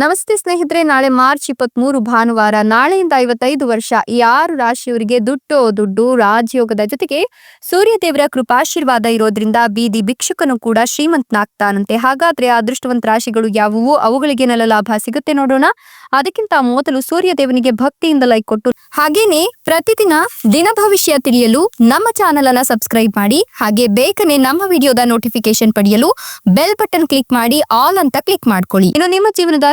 ನಮಸ್ತೆ ಸ್ನೇಹಿತರೆ, ನಾಳೆ ಮಾರ್ಚ್ ಇಪ್ಪತ್ತ್ ಮೂರು ಭಾನುವಾರ, ನಾಳೆಯಿಂದ ಐವತ್ತೈದು ವರ್ಷ, ಈ ಆರು ರಾಶಿಯವರಿಗೆ ದುಡ್ಡು ದುಡ್ಡು, ರಾಜಯೋಗದ ಜೊತೆಗೆ ಸೂರ್ಯದೇವರ ಕೃಪಾಶೀರ್ವಾದ ಇರೋದ್ರಿಂದ ಬೀದಿ ಭಿಕ್ಷುಕನು ಕೂಡ ಶ್ರೀಮಂತನಾಗ್ತಾನಂತೆ. ಹಾಗಾದ್ರೆ ಅದೃಷ್ಟವಂತ ರಾಶಿಗಳು ಯಾವುವು? ಅವುಗಳಿಗೆ ನೆಲ ಲಾಭ ಸಿಗುತ್ತೆ ನೋಡೋಣ. ಅದಕ್ಕಿಂತ ಮೊದಲು ಸೂರ್ಯದೇವನಿಗೆ ಭಕ್ತಿಯಿಂದ ಲೈಕ್ ಕೊಟ್ಟು, ಹಾಗೇನೆ ಪ್ರತಿದಿನ ದಿನ ಭವಿಷ್ಯ ತಿಳಿಯಲು ನಮ್ಮ ಚಾನೆಲ್ ಅನ್ನ ಸಬ್ಸ್ಕ್ರೈಬ್ ಮಾಡಿ, ಹಾಗೆ ಬೇಗನೆ ನಮ್ಮ ವಿಡಿಯೋದ ನೋಟಿಫಿಕೇಶನ್ ಪಡೆಯಲು ಬೆಲ್ ಬಟನ್ ಕ್ಲಿಕ್ ಮಾಡಿ, ಆಲ್ ಅಂತ ಕ್ಲಿಕ್ ಮಾಡ್ಕೊಳ್ಳಿ. ಇನ್ನು ನಿಮ್ಮ ಜೀವನದ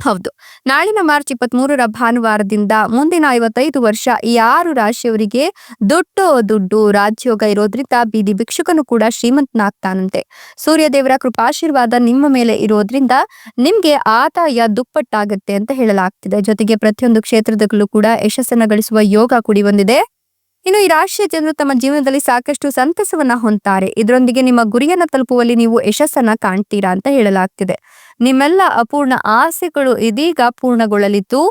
ಹೌದು. ನಾಳಿನ ಮಾರ್ಚ್ ಇಪ್ಪತ್ತ್ ಮೂರರ ಭಾನುವಾರದಿಂದ ಮುಂದಿನ ಐವತ್ತೈದು ವರ್ಷ ಈ ಆರು ರಾಶಿಯವರಿಗೆ ದುಡ್ಡು ದುಡ್ಡು, ರಾಜ್ಯೋಗ ಇರೋದ್ರಿಂದ ಬೀದಿ ಭಿಕ್ಷುಕನು ಕೂಡ ಶ್ರೀಮಂತನಾಗ್ತಾನಂತೆ. ಸೂರ್ಯದೇವರ ಕೃಪಾಶೀರ್ವಾದ ನಿಮ್ಮ ಮೇಲೆ ಇರೋದ್ರಿಂದ ನಿಮ್ಗೆ ಆದಾಯ ದುಪ್ಪಟ್ಟಾಗತ್ತೆ ಅಂತ ಹೇಳಲಾಗ್ತಿದೆ. ಜೊತೆಗೆ ಪ್ರತಿಯೊಂದು ಕ್ಷೇತ್ರದಲ್ಲೂ ಕೂಡ ಯಶಸ್ಸನ್ನು ಗಳಿಸುವ ಯೋಗ ಕೂಡಿ ಬಂದಿದೆ. ಇನ್ನು ಈ ರಾಶಿಯ ಜನರು ತಮ್ಮ ಜೀವನದಲ್ಲಿ ಸಾಕಷ್ಟು ಸಂತಸವನ್ನ ಹೊಂತಾರೆ ಇದರೊಂದಿಗೆ ನಿಮ್ಮ ಗುರಿಯನ್ನ ತಲುಪುವಲ್ಲಿ ನೀವು ಯಶಸ್ಸನ್ನ ಕಾಣ್ತೀರಾ ಅಂತ ಹೇಳಲಾಗ್ತಿದೆ. ನಿಮ್ಮೆಲ್ಲ ಅಪೂರ್ಣ ಆಸೆಗಳು ಇದೀಗ ಪೂರ್ಣಗೊಳ್ಳಲಿದ್ದು,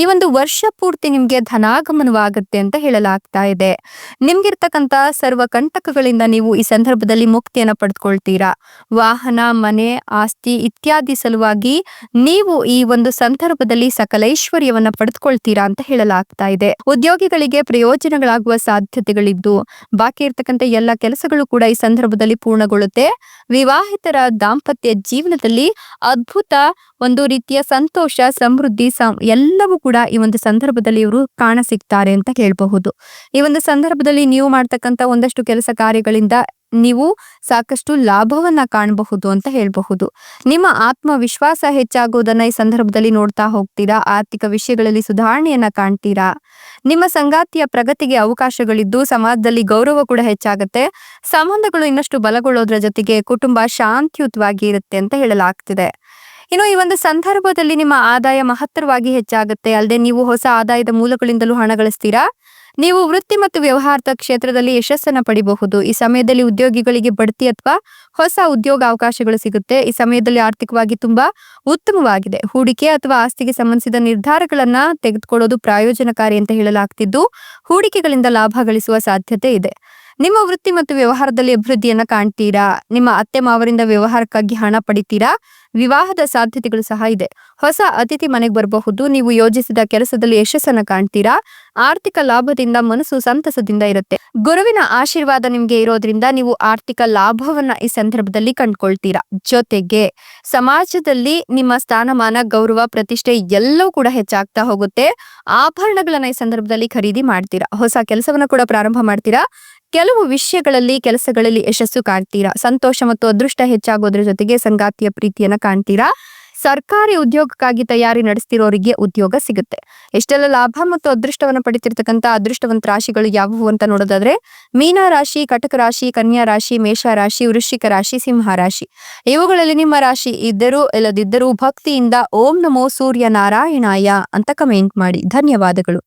ಈ ಒಂದು ವರ್ಷ ಪೂರ್ತಿ ನಿಮ್ಗೆ ಧನಾಗಮನವಾಗುತ್ತೆ ಅಂತ ಹೇಳಲಾಗ್ತಾ ಇದೆ. ನಿಮ್ಗಿರ್ತಕ್ಕಂತ ಸರ್ವ ಕಂಟಕಗಳಿಂದ ನೀವು ಈ ಸಂದರ್ಭದಲ್ಲಿ ಮುಕ್ತಿಯನ್ನ ಪಡೆದುಕೊಳ್ತೀರಾ? ವಾಹನ, ಮನೆ, ಆಸ್ತಿ ಇತ್ಯಾದಿ ಸಲುವಾಗಿ ನೀವು ಈ ಒಂದು ಸಂದರ್ಭದಲ್ಲಿ ಸಕಲೈಶ್ವರ್ಯವನ್ನ ಪಡೆದುಕೊಳ್ತೀರಾ ಅಂತ ಹೇಳಲಾಗ್ತಾ ಇದೆ. ಉದ್ಯೋಗಿಗಳಿಗೆ ಪ್ರಯೋಜನಗಳಾಗುವ ಸಾಧ್ಯತೆಗಳಿದ್ದು, ಬಾಕಿ ಇರ್ತಕ್ಕಂಥ ಎಲ್ಲ ಕೆಲಸಗಳು ಕೂಡ ಈ ಸಂದರ್ಭದಲ್ಲಿ ಪೂರ್ಣಗೊಳ್ಳುತ್ತೆ. ವಿವಾಹಿತರ ದಾಂಪತ್ಯ ಜೀವನದಲ್ಲಿ ಅದ್ಭುತ ಒಂದು ರೀತಿಯ ಸಂತೋಷ, ಸಮೃದ್ಧಿ ಎಲ್ಲವೂ ಕೂಡ ಈ ಒಂದು ಸಂದರ್ಭದಲ್ಲಿ ಇವರು ಕಾಣ ಸಿಗ್ತಾರೆ ಅಂತ ಹೇಳ್ಬಹುದು. ಈ ಒಂದು ಸಂದರ್ಭದಲ್ಲಿ ನೀವು ಮಾಡ್ತಕ್ಕಂತ ಒಂದಷ್ಟು ಕೆಲಸ ಕಾರ್ಯಗಳಿಂದ ನೀವು ಸಾಕಷ್ಟು ಲಾಭವನ್ನ ಕಾಣಬಹುದು ಅಂತ ಹೇಳಬಹುದು. ನಿಮ್ಮ ಆತ್ಮವಿಶ್ವಾಸ ಹೆಚ್ಚಾಗುವುದನ್ನ ಈ ಸಂದರ್ಭದಲ್ಲಿ ನೋಡ್ತಾ ಹೋಗ್ತೀರಾ? ಆರ್ಥಿಕ ವಿಷಯಗಳಲ್ಲಿ ಸುಧಾರಣೆಯನ್ನ ಕಾಣ್ತೀರಾ? ನಿಮ್ಮ ಸಂಗಾತಿಯ ಪ್ರಗತಿಗೆ ಅವಕಾಶಗಳಿದ್ದು ಸಮಾಜದಲ್ಲಿ ಗೌರವ ಕೂಡ ಹೆಚ್ಚಾಗುತ್ತೆ. ಸಂಬಂಧಗಳು ಇನ್ನಷ್ಟು ಬಲಗೊಳ್ಳೋದ್ರ ಜೊತೆಗೆ ಕುಟುಂಬ ಶಾಂತಿಯುತವಾಗಿ ಇರುತ್ತೆ ಅಂತ ಹೇಳಲಾಗ್ತಿದೆ. ಇನ್ನು ಈ ಒಂದು ಸಂದರ್ಭದಲ್ಲಿ ನಿಮ್ಮ ಆದಾಯ ಮಹತ್ತರವಾಗಿ ಹೆಚ್ಚಾಗುತ್ತೆ. ಅಲ್ಲದೆ ನೀವು ಹೊಸ ಆದಾಯದ ಮೂಲಗಳಿಂದಲೂ ಹಣ ಗಳಿಸ್ತೀರಾ? ನೀವು ವೃತ್ತಿ ಮತ್ತು ವ್ಯವಹಾರದ ಕ್ಷೇತ್ರದಲ್ಲಿ ಯಶಸ್ಸನ್ನು ಪಡಿಬಹುದು. ಈ ಸಮಯದಲ್ಲಿ ಉದ್ಯೋಗಿಗಳಿಗೆ ಬಡ್ತಿ ಅಥವಾ ಹೊಸ ಉದ್ಯೋಗ ಅವಕಾಶಗಳು ಸಿಗುತ್ತೆ. ಈ ಸಮಯದಲ್ಲಿ ಆರ್ಥಿಕವಾಗಿ ತುಂಬಾ ಉತ್ತಮವಾಗಿದೆ. ಹೂಡಿಕೆ ಅಥವಾ ಆಸ್ತಿಗೆ ಸಂಬಂಧಿಸಿದ ನಿರ್ಧಾರಗಳನ್ನ ತೆಗೆದುಕೊಳ್ಳೋದು ಪ್ರಾಯೋಜನಕಾರಿ ಅಂತ ಹೇಳಲಾಗ್ತಿದ್ದು, ಹೂಡಿಕೆಗಳಿಂದ ಲಾಭ ಗಳಿಸುವ ಸಾಧ್ಯತೆ ಇದೆ. ನಿಮ್ಮ ವೃತ್ತಿ ಮತ್ತು ವ್ಯವಹಾರದಲ್ಲಿ ಅಭಿವೃದ್ಧಿಯನ್ನ ಕಾಣ್ತೀರಾ? ನಿಮ್ಮ ಅತ್ತೆ ಮಾವರಿಂದ ವ್ಯವಹಾರಕ್ಕಾಗಿ ಹಣ ಪಡಿತೀರಾ? ವಿವಾಹದ ಸಾಧ್ಯತೆಗಳು ಸಹ ಇದೆ. ಹೊಸ ಅತಿಥಿ ಮನೆಗೆ ಬರಬಹುದು. ನೀವು ಯೋಜಿಸಿದ ಕೆಲಸದಲ್ಲಿ ಯಶಸ್ಸನ್ನ ಕಾಣ್ತೀರಾ? ಆರ್ಥಿಕ ಲಾಭದಿಂದ ಮನಸ್ಸು ಸಂತಸದಿಂದ ಇರುತ್ತೆ. ಗುರುವಿನ ಆಶೀರ್ವಾದ ನಿಮ್ಗೆ ಇರೋದ್ರಿಂದ ನೀವು ಆರ್ಥಿಕ ಲಾಭವನ್ನ ಈ ಸಂದರ್ಭದಲ್ಲಿ ಕಂಡ್ಕೊಳ್ತೀರಾ. ಜೊತೆಗೆ ಸಮಾಜದಲ್ಲಿ ನಿಮ್ಮ ಸ್ಥಾನಮಾನ, ಗೌರವ, ಪ್ರತಿಷ್ಠೆ ಎಲ್ಲವೂ ಕೂಡ ಹೆಚ್ಚಾಗ್ತಾ ಹೋಗುತ್ತೆ. ಆಭರಣಗಳನ್ನ ಈ ಸಂದರ್ಭದಲ್ಲಿ ಖರೀದಿ ಮಾಡ್ತೀರಾ? ಹೊಸ ಕೆಲಸವನ್ನ ಕೂಡ ಪ್ರಾರಂಭ ಮಾಡ್ತೀರಾ? ಕೆಲವು ವಿಷಯಗಳಲ್ಲಿ, ಕೆಲಸಗಳಲ್ಲಿ ಯಶಸ್ಸು ಕಾಣ್ತೀರಾ? ಸಂತೋಷ ಮತ್ತು ಅದೃಷ್ಟ ಹೆಚ್ಚಾಗೋದ್ರ ಜೊತೆಗೆ ಸಂಗಾತಿಯ ಪ್ರೀತಿಯನ್ನ ಕಾಣ್ತೀರಾ? ಸರ್ಕಾರಿ ಉದ್ಯೋಗಕ್ಕಾಗಿ ತಯಾರಿ ನಡೆಸ್ತಿರೋರಿಗೆ ಉದ್ಯೋಗ ಸಿಗುತ್ತೆ. ಎಷ್ಟೆಲ್ಲ ಲಾಭ ಮತ್ತು ಅದೃಷ್ಟವನ್ನ ಪಡಿತಿರ್ತಕ್ಕಂಥ ಅದೃಷ್ಟವಂತ ರಾಶಿಗಳು ಯಾವುವು ಅಂತ ನೋಡೋದಾದ್ರೆ, ಮೀನ ರಾಶಿ, ಕಟಕ ರಾಶಿ, ಕನ್ಯಾ ರಾಶಿ, ಮೇಷ ರಾಶಿ, ವೃಶ್ಚಿಕ ರಾಶಿ, ಸಿಂಹ ರಾಶಿ. ಇವುಗಳಲ್ಲಿ ನಿಮ್ಮ ರಾಶಿ ಇದ್ದರೂ, ಇಲ್ಲದಿದ್ದರೂ ಭಕ್ತಿಯಿಂದ ಓಂ ನಮೋ ಸೂರ್ಯ ನಾರಾಯಣಾಯ ಅಂತ ಕಮೆಂಟ್ ಮಾಡಿ. ಧನ್ಯವಾದಗಳು.